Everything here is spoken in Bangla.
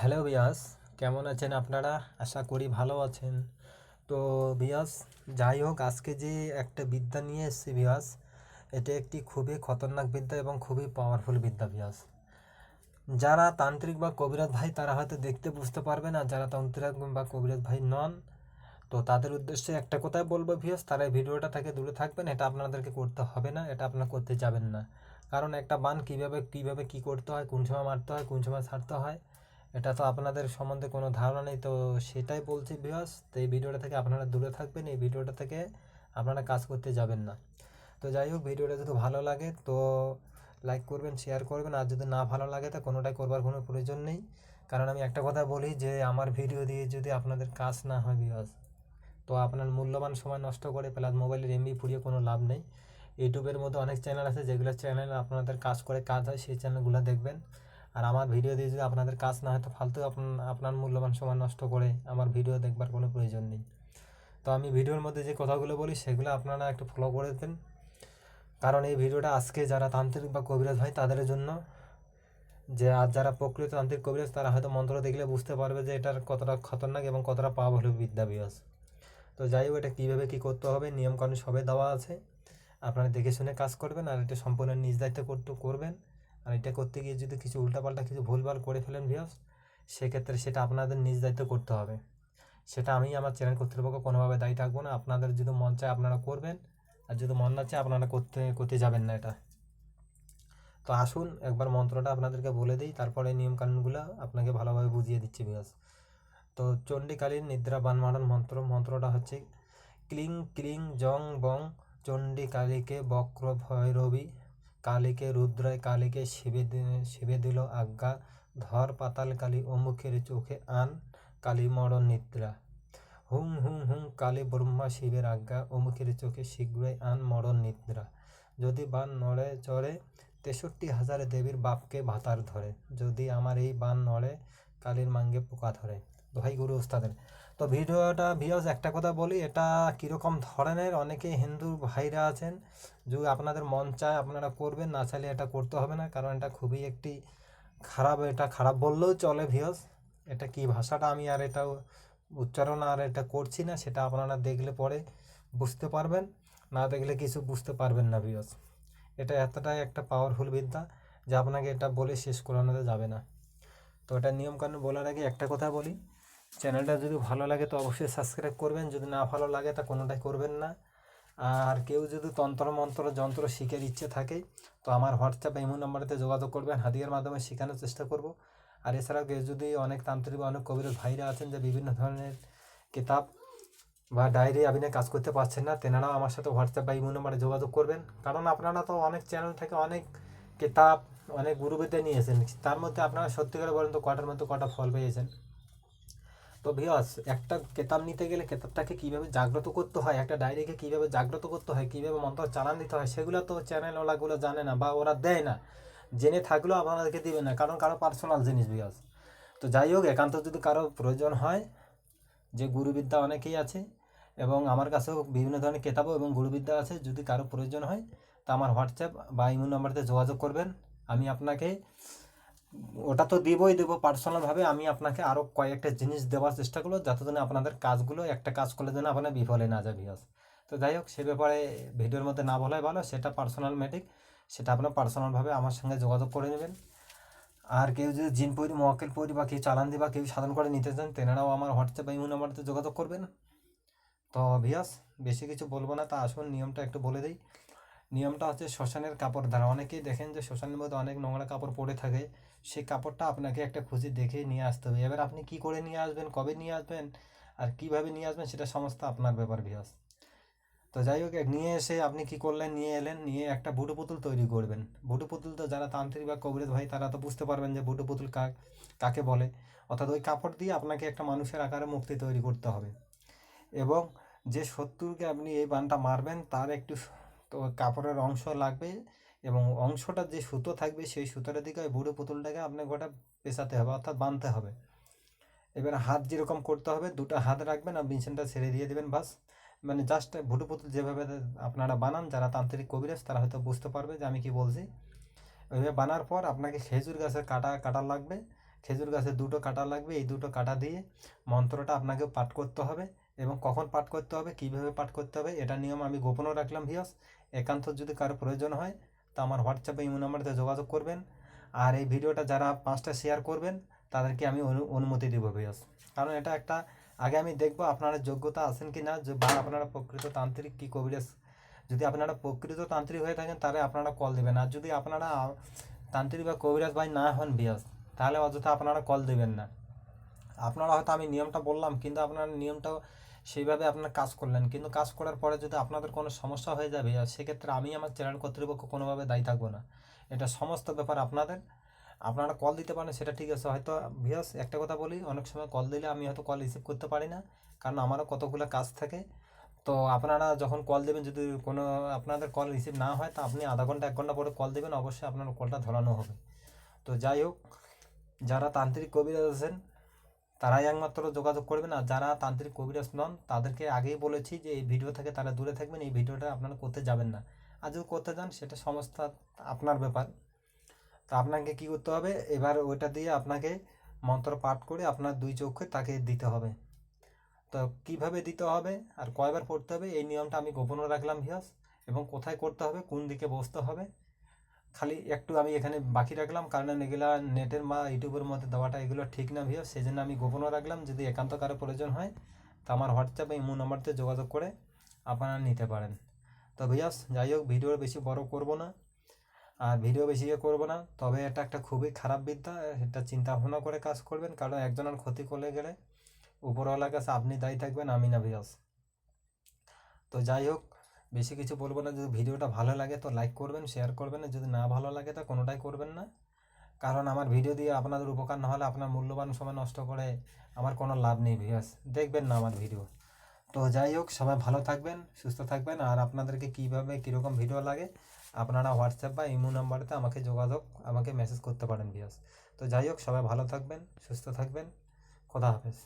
হ্যালো বিয়াস, কেমন আছেন আপনারা? আশা করি ভালো আছেন। তো বিয়াস, যাই হোক, আজকে যে একটা বিদ্যা নিয়ে এসেছি বিয়াস, এটা একটি খুবই খতরনাক বিদ্যা এবং খুবই পাওয়ারফুল বিদ্যা বিয়াস। যারা তান্ত্রিক বা কবিরাজ ভাই, তারা হয়তো দেখতে বুঝতে পারবে না যারা তান্ত্রিক বা কবিরাজ ভাই নন, তো তাদের উদ্দেশ্যে একটা কথাই বলব ভিউস তারা এই ভিডিওটা থেকে দূরে থাকবেন, এটা আপনাদেরকে করতে হবে না, এটা আপনারা করতে যাবেন না। কারণ একটা বান কীভাবে কীভাবে কী করতে হয়, কোন সময় মারতে হয়, কোন সময় ছাড়তে হয় এটা তো আপনাদের সম্বন্ধে কোনো ধারণা নেই, তো সেটাই বলছি ভিউস তো এই ভিডিওটা থেকে আপনারা দূরে থাকবেন, এই ভিডিওটা থেকে আপনারা কাজ করতে যাবেন না। তো যাই হোক, ভিডিওটা যদি ভালো লাগে তো লাইক করবেন শেয়ার করবেন। আর যদি না ভালো লাগে তা কোনোটাই করবার কোনো প্রয়োজন নেই। কারণ আমি একটা কথা বলি যে, আমার ভিডিও দিয়ে যদি আপনাদের কাজ না হয় ভিউস তো আপনার মূল্যবান সময় নষ্ট করে প্লাস মোবাইলের এমবি ফুরিয়ে কোনো লাভ নেই। ইউটিউবের মধ্যে অনেক চ্যানেল আছে, যেগুলো চ্যানেল আপনাদের কাজ করে কাজ হয়, সেই চ্যানেলগুলো দেখবেন। আর আমার ভিডিও দিয়ে যদি আপনাদের কাজ না হয়, তো ফালতু আপন- আপনার মূল্যবান সময় নষ্ট করে আমার ভিডিও দেখবার কোনো প্রয়োজন নেই। তো আমি ভিডিওর মধ্যে যে কথাগুলো বলি, সেগুলো আপনারা একটু ফলো করে দেবেন কারণ এই ভিডিওটা আজকে যারা তান্ত্রিক বা কবিরাজ হয়, তাদের জন্য যে আর যারা প্রকৃত তান্ত্রিক কবিরাজ, তারা হয়তো মন্ত্র দেখলে বুঝতে পারবে যে এটার কতটা খতরনাক এবং কতটা পাওয়ার বিদ্যা বিয়াস। তো যাই হোক, এটা কীভাবে কী করতে হবে, নিয়মকানুন সবে দেওয়া আছে। আপনারা দেখে শুনে কাজ করবেন আর এটা সম্পূর্ণ নিজ দায়িত্ব করতে, করবেন। আর এটা করতে গিয়ে যদি কিছু উল্টাপাল্টা কিছু ভুলভাল করে ফেলেন ভিউস সেক্ষেত্রে সেটা আপনাদের নিজ দায়িত্ব করতে হবে। সেটা আমি আমার চ্যানেল কর্তৃপক্ষ কোনোভাবে দায়ী থাকব না। আপনাদের যদি মন চায় আপনারা করবেন, আর যদি মন না চায় আপনারা করতে করতে যাবেন না এটা। তো আসুন, একবার মন্ত্রটা আপনাদেরকে বলে দিই, তারপরে নিয়মকানুনগুলো আপনাকে ভালোভাবে বুঝিয়ে দিচ্ছি ভিউস তো চণ্ডীকালীন নিদ্রা বানমারণ মন্ত্র, মন্ত্রটা হচ্ছে ক্লিং ক্লিং জং বং চণ্ডী কালীকে বক্র ভৈরবী কালীকে রুদ্রায় কালীকে শিবে শিবে দিল আজ্ঞা, ধর পাতাল কালী অমুখের চোখে আন কালী মরণ নিদ্রা। হুং হুং হুং কালী ব্রহ্মা শিবের আজ্ঞা, অমুখের চোখে শীঘ্রই আন মরণ নিদ্রা। যদি বান নড়ে চড়ে, তেষট্টি হাজার দেবীর বাপকে ভাতার ধরে। যদি আমার এই বান নড়ে, কালীর মাঙ্গে পোকা ধরে। দোহাই গুরু ওস্তাদের। তো ভিডিওটা ভিউজ একটা কথা বলি, এটা কীরকম ধরনের? অনেকে হিন্দু ভাইরা আছেন, যে আপনাদের মন চায় আপনারা করবেন, না চাইলে এটা করতে হবে না, কারণ এটা খুবই একটি খারাপ, এটা খারাপ বললেও চলে ভিউজ এটা কি ভাষাটা আমি আর এটা উচ্চারণ আর এটা করছি না, সেটা আপনারা দেখলে পরে বুঝতে পারবেন, না দেখলে কিছু বুঝতে পারবেন না ভিউজ এটা এতটাই একটা পাওয়ারফুল বিদ্যা যে আপনাকে এটা বলে শেষ করানো যাবে না। তো এটা নিয়মকানুন বলার আগে একটা কথা বলি চ্যানেলটা যদি ভালো লাগে তো অবশ্যই সাবস্ক্রাইব করবেন, যদি না ভালো লাগে তা কোনোটাই করবেন না। আর কেউ যদি তন্ত্র, মন্ত্র, যন্ত্র শিখের ইচ্ছে থাকে, তো আমার হোয়াটসঅ্যাপ ইমো নাম্বারেতে যোগাযোগ করবেন, হাতিয়ার মাধ্যমে শেখানোর চেষ্টা করব। আর এছাড়াও কেউ যদি অনেক তান্ত্রিক অনেক কবির ভাইরা আছেন যে বিভিন্ন ধরনের কিতাব বা ডায়েরি আপনি কাজ করতে পারছেন না, তেনারাও আমার সাথে হোয়াটসঅ্যাপ বা ইমো নাম্বারে যোগাযোগ করবেন। কারণ আপনারা তো অনেক চ্যানেল থেকে অনেক কিতাব, অনেক গুরুবিদ্যা নিয়েছেন, তার মধ্যে আপনারা সত্যিকারে বলেন তো কটার মধ্যে কটা ফল পেয়েছেন? তো ভিওস একটা কেতাব নিতে গেলে কেতাবটাকে কীভাবে জাগ্রত করতে হয়, একটা ডায়েরিকে কীভাবে জাগ্রত করতে হয়, কীভাবে মন্ত্র চালান দিতে হয়, সেগুলো তো চ্যানেলওয়ালাগুলো জানে না বা ওরা দেয় না। জেনে থাকলেও আপনাদেরকে দিবে না, কারণ কারও পার্সোনাল জিনিস ভিওস তো যাই হোক, একান্ত যদি কারও প্রয়োজন হয়, যে গুরুবিদ্যা অনেকেই আছে, এবং আমার কাছেও বিভিন্ন ধরনের কেতাবও এবং গুরুবিদ্যা আছে, যদি কারও প্রয়োজন হয়, তা আমার হোয়াটসঅ্যাপ বা ইমো নাম্বারতে যোগাযোগ করবেন। আমি আপনাকে ওটা তো দিবই, দেবো পার্সোনালভাবে আমি আপনাকে আরও কয়েকটা জিনিস দেওয়ার চেষ্টা করব, যাতে জন্য আপনাদের কাজগুলো, একটা কাজ করলে যেন আপনার বিফলে না বিকজ তো যাই হোক, সে ব্যাপারে ভিডিওর মধ্যে না বলাই ভালো, সেটা পার্সোনাল ম্যাটিক সেটা আপনার পার্সোনালভাবে আমার সঙ্গে যোগাযোগ করে নেবেন। আর কেউ যদি জিন পরি, মহাকেল পরি বা কেউ চালান দিয়ে বা কেউ সাধন করে নিতে চান, তেনারাও আমার হোয়াটসঅ্যাপ বা ইমো নাম্বারতে যোগাযোগ করবেন। তো ভিয়াস বেশি কিছু বলব না, তা আসুন, নিয়মটা একটু বলে দিই। নিয়মটা হচ্ছে শ্মশানের কাপড় দ্বারা। অনেকেই দেখেন যে শ্মশানের মধ্যে অনেক নোংরা কাপড় পরে থাকে, সেই কাপড়টা আপনাকে একটা খুঁজে দেখে নিয়ে আসতে হবে। এবার আপনি কি করে নিয়ে আসবেন, কবে নিয়ে আসবেন, আর কীভাবে নিয়ে আসবেন সেটা সমস্ত আপনার ব্যাপার ভিয়াস তো যাই হোক নিয়ে এসে আপনি কি করলেন, নিয়ে এলেন, নিয়ে একটা বুটু পুতুল তৈরি করবেন। বুটু পুতুল তো যারা তান্ত্রিক বা কবিরাজ ভাই, তারা তো বুঝতে পারবেন যে বুটু পুতুল কাক, কাকে বলে। অর্থাৎ ওই কাপড় দিয়ে আপনাকে একটা মানুষের আকারে মুক্তি তৈরি করতে হবে। এবং যে শত্রুকে আপনি এই বানটা মারবেন, তার একটু তো কাপড়ের অংশ লাগবে এবং অংশটা যে সুতো থাকবে সেই সুতোটার দিকে ওই বুড়ো পুতুলটাকে আপনাকে গোটা পেঁচাতে হবে অর্থাৎ বাঁধতে হবে। এবার হাত যেরকম করতে হবে, দুটো হাত রাখবেন আর মেশিনটা ছেড়ে দিয়ে দেবেন বাস। মানে জাস্ট ভুটু পুতুল যেভাবে আপনারা বানান, যারা তান্ত্রিক কবিরাজ, তারা হয়তো বুঝতে পারবে যে আমি কি বলছি। ওইভাবে বানার পর আপনাকে খেজুর গাছের কাটা কাটা লাগবে। খেজুর গাছের দুটো কাটা লাগবে, এই দুটো কাটা দিয়ে মন্ত্রটা আপনাকে পাঠ করতে হবে। এবং কখন পাঠ করতে হবে, কীভাবে পাঠ করতে হবে, এটা নিয়ম আমি গোপনও রাখলাম ভিয়াস একান্ত যদি কারও প্রয়োজন হয়, তো আমার হোয়াটসঅ্যাপে ইমো নাম্বারতে যোগাযোগ করবেন। আর এই ভিডিওটা যারা পাঁচটা শেয়ার করবেন, তাদেরকে আমি অনু- অনুমতি দেবো ভিয়াস কারণ এটা একটা, আগে আমি দেখব আপনারা যোগ্যতা আছেন কি না বা আপনারা প্রকৃত তান্ত্রিক কি কবিরাজ। যদি আপনারা প্রকৃত তান্ত্রিক হয়ে থাকেন, তাহলে আপনারা কল দেবেন। আর যদি আপনারা তান্ত্রিক বা কবিরাজ ভাই না হন বিয়াস তাহলে অযথা আপনারা কল দেবেন না। আপনারা হয়তো আমি নিয়মটা বললাম, কিন্তু আপনারা নিয়মটা সেইভাবে আপনারা কাজ করলেন। কিন্তু কাজ করার পরে যদি আপনাদের কোনো সমস্যা হয়ে যাবে সেক্ষেত্রে আমি আমার চ্যানেল কর্তৃপক্ষ কোনোভাবে দায়ী থাকব না। এটা সমস্ত ব্যাপার আপনাদের। আপনারা কল দিতে পারেন, সেটা ঠিক আছে। হয়তো ভিয়াস একটা কথা বলি, অনেক সময় কল দিলে আমি হয়তো কল রিসিভ করতে পারি না, কারণ আমারও কতগুলো কাজ থাকে। তো আপনারা যখন কল দেবেন, যদি কোনো আপনাদের কল রিসিভ না হয়, তা আপনি আধা ঘণ্টা, এক ঘণ্টা পরে কল দেবেন, অবশ্যই আপনার কলটা ধরানো হবে। তো যাই হোক, যারা তান্ত্রিক কবিরাজ আছেন তারাই একমাত্র যোগাযোগ করবেন আর যারা তান্ত্রিক কবিরাজ নন, তাদেরকে আগেই বলেছি যে, এই ভিডিও থেকে তারা দূরে থাকবেন, এই ভিডিওটা আপনারা করতে যাবেন না। আর যদি করতে যান, সেটা সমস্ত আপনার ব্যাপার। তা আপনাকে কি করতে হবে? এবার ওইটা দিয়ে আপনাকে মন্ত্র পাঠ করে আপনার দুই চোখে তাকে দিতে হবে। তো কীভাবে দিতে হবে আর কয়বার পড়তে হবে, এই নিয়মটা আমি গোপনও রাখলাম ভিয়াস এবং কোথায় করতে হবে, কোন দিকে বসতে হবে খালি একটু আমি এখানে বাকি রাখলাম, কারণ এগুলা নেটের বা ইউটিউবের মধ্যে দেওয়াটা এগুলো ঠিক না ভিয়াস সেই জন্য আমি গোপনও রাখলাম, যদি একান্ত কারও প্রয়োজন হয়, তা আমার হোয়াটসঅ্যাপে ইমো নাম্বারতে যোগাযোগ করে আপনারা নিতে পারেন। তো ভিয়াস যাই হোক ভিডিও বেশি বড় করব না, আর ভিডিও বেশি ইয়ে করব না, তবে এটা একটা খুবই খারাপ বিদ্যা, এটা চিন্তা ভাবনা করে কাজ করবেন, কারণ একজনের ক্ষতি করলে গেলে উপরওয়ালার কাছে আপনি দায়ী থাকবেন, আমি না ভিয়াস তো যাই হোক বেশি কিছু বলব না। যদি ভিডিওটা ভালো লাগে তো লাইক করবেন শেয়ার করবেন যদি না ভালো লাগে তো কোনোটাই করবেন না। কারণ আমার ভিডিও দিয়ে আপনাদের উপকার না হলে আপনার মূল্যবান সময় নষ্ট করে আমার কোনো লাভ নেই ভিয়াস দেখবেন না আমার ভিডিও তো যাই হোক, সবাই ভালো থাকবেন, সুস্থ থাকবেন, আর আপনাদেরকে কীভাবে, কীরকম ভিডিও লাগে আপনারা হোয়াটসঅ্যাপ বা ইমো নাম্বারেতে আমাকে যোগাযোগ, আমাকে মেসেজ করতে পারেন ভিয়াস তো যাই হোক, সবাই ভালো থাকবেন, সুস্থ থাকবেন। খোদা হাফেজ।